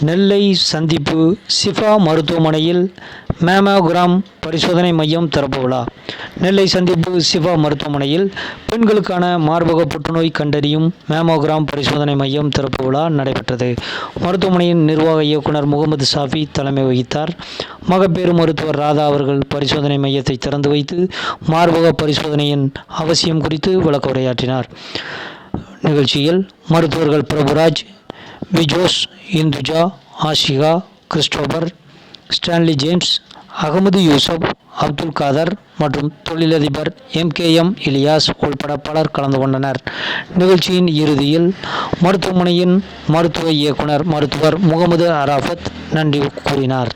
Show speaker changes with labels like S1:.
S1: நெல்லை சந்திப்பு சிஃபா மருத்துவமனையில் மேமோகிராம் பரிசோதனை மையம் திறப்பு விழா. நெல்லை சந்திப்பு சிஃபா மருத்துவமனையில் பெண்களுக்கான மார்பக புற்றுநோய் கண்டறியும் மேமோகிராம் பரிசோதனை மையம் திறப்பு விழா நடைபெற்றது. மருத்துவமனையின் நிர்வாக இயக்குனர் முகமது சாஃபி தலைமை வகித்தார். மகப்பேறு மருத்துவர் ராதா அவர்கள் பரிசோதனை மையத்தை திறந்து வைத்து மார்பக பரிசோதனையின் அவசியம் குறித்து விளக்க உரையாற்றினார். நிகழ்ச்சியில் மருத்துவர்கள் Prabhuraj Vijos Induja Ashika Christopher Stanley James Ahmed Yusuf Abdul Khader மற்றும் தொழிலதிபர் எம்கேஎம் இலியாஸ் உள்பட பலர் கலந்து கொண்டனர். நிகழ்ச்சியின் இறுதியில் மருத்துவமனையின் மருத்துவ இயக்குனர் மருத்துவர் முகமது அராஃபத் நன்றி கூறினார்.